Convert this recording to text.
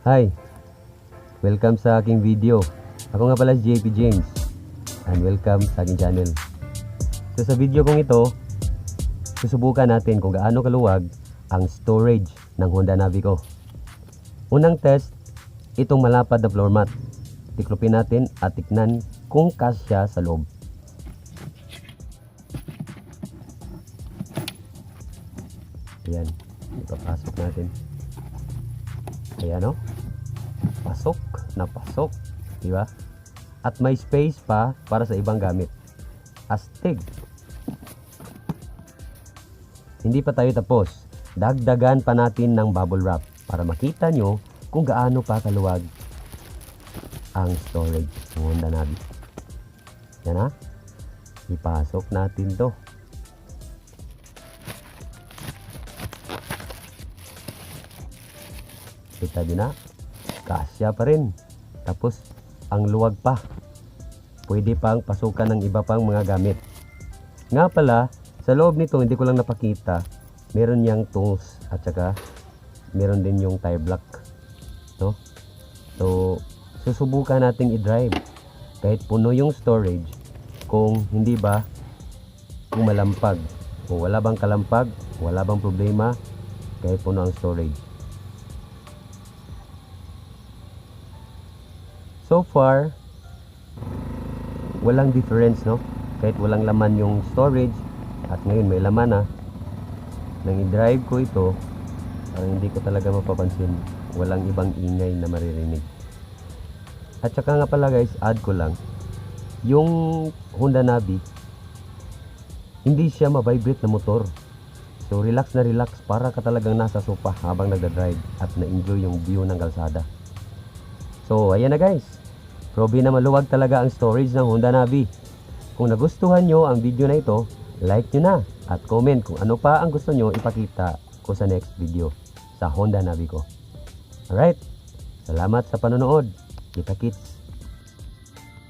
Hi! Welcome sa aking video. Ako nga pala si JP James. And welcome sa aking channel. So sa video kong ito, susubukan natin kung gaano kaluwag ang storage ng Honda Navi ko. Unang test, itong malapad na floor mat. Tiklopin natin at tiknan kung kasya sa loob. Ayan, ipapasok natin. Ayan o. Pasok, napasok. Di ba? At may space pa para sa ibang gamit. Astig. Hindi pa tayo tapos. Dagdagan pa natin ng bubble wrap para makita nyo kung gaano pa kaluwag ang storage ng Honda Navi. Yan ha. Ipasok natin to. Kita din na. Kasya pa rin. Tapos, ang luwag pa. Pwede pang pasukan ng iba pang mga gamit. Nga pala, sa loob nito, hindi ko lang napakita, meron niyang tools at saka meron din yung tire block. No? So, susubukan nating i-drive. Kahit puno yung storage, kung hindi ba umalampag. Kung wala bang kalampag, wala bang problema, kahit puno ang storage. So far, walang difference, no? Kahit walang laman yung storage, at ngayon may laman na, nang i-drive ko ito, parang hindi ko talaga mapapansin. Walang ibang ingay na maririnig. At saka nga pala guys, add ko lang, yung Honda Navi, hindi siya ma-vibrate na motor. So relax na relax para ka talagang nasa sofa habang nagda-drive at na-enjoy yung view ng kalsada. So ayan na guys, probe na maluwag talaga ang storage ng Honda Navi. Kung nagustuhan nyo ang video na ito, like nyo na at comment kung ano pa ang gusto nyo ipakita ko sa next video sa Honda Navi ko. Alright, salamat sa panonood. Kita kits